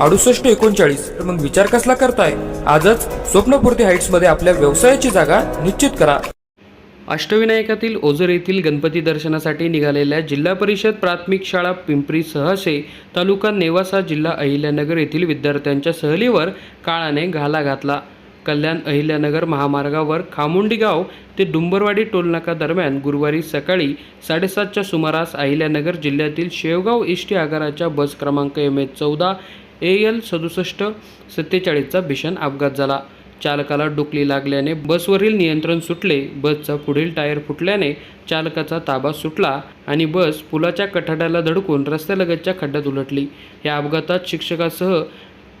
अडुसष्ट एकोणचाळीस. तर मग विचार कसला करताय? आजच स्वप्नपूर्ती हाईट्समध्ये आपल्या व्यवसायाची जागा निश्चित करा. अष्टविनायकातील ओझर येथील गणपती दर्शनासाठी निघालेल्या जिल्हा परिषद प्राथमिक शाळा पिंपरी सहसे तालुका नेवासा जिल्हा अहिल्यानगर येथील विद्यार्थ्यांच्या सहलीवर काळाने घाला घातला. कल्याण अहिल्यानगर महामार्गावर खामुंडी गाव ते डुंबरवाडी टोलनाका दरम्यान गुरुवारी सकाळी साडेसातच्या सुमारास अहिल्यानगर जिल्ह्यातील शेवगाव इष्टी आगाराच्या बस क्रमांक एम एच चौदा ए एल सदुसष्ट सत्तेचाळीसचा भीषण अपघात झाला. चालकाला डुकली लागल्याने बसवरील नियंत्रण सुटले. बसचा पुढील टायर फुटल्याने चालकाचा ताबा सुटला आणि बस पुलाच्या कठाड्याला धडकून रस्त्यालगतच्या खड्ड्यात उलटली. या अपघातात शिक्षकासह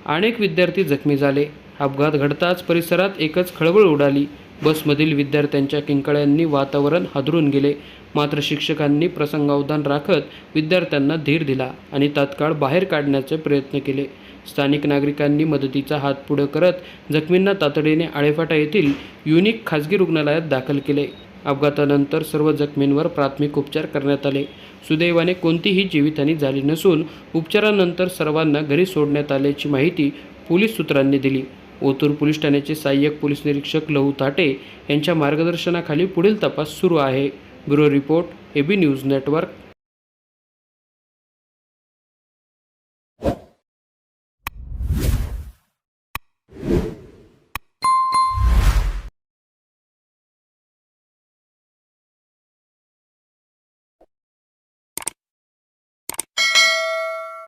अनेक विद्यार्थी जखमी झाले. अपघात घडताच परिसरात एकच खळबळ उडाली. बसमधील विद्यार्थ्यांच्या किंकाळ्यांनी वातावरण हादरून गेले. मात्र शिक्षकांनी प्रसंगावधान राखत विद्यार्थ्यांना धीर दिला आणि तात्काळ बाहेर काढण्याचे प्रयत्न केले. स्थानिक नागरिकांनी मदतीचा हात पुढे करत जखमींना तातडीने आळेफाटा येथील युनिक खाजगी रुग्णालयात दाखल केले. अपघातानंतर सर्व जखमींवर प्राथमिक उपचार करण्यात आले. सुदैवाने कोणतीही जीवितहानी झाली नसून उपचारानंतर सर्वांना घरी सोडण्यात आल्याची माहिती पोलीस सूत्रांनी दिली. ओतूर पोलीस ठाण्याचे सहाय्यक पोलीस निरीक्षक लहू ताटे यांच्या मार्गदर्शनाखाली पुढील तपास सुरू आहे. Bureau report AB news network.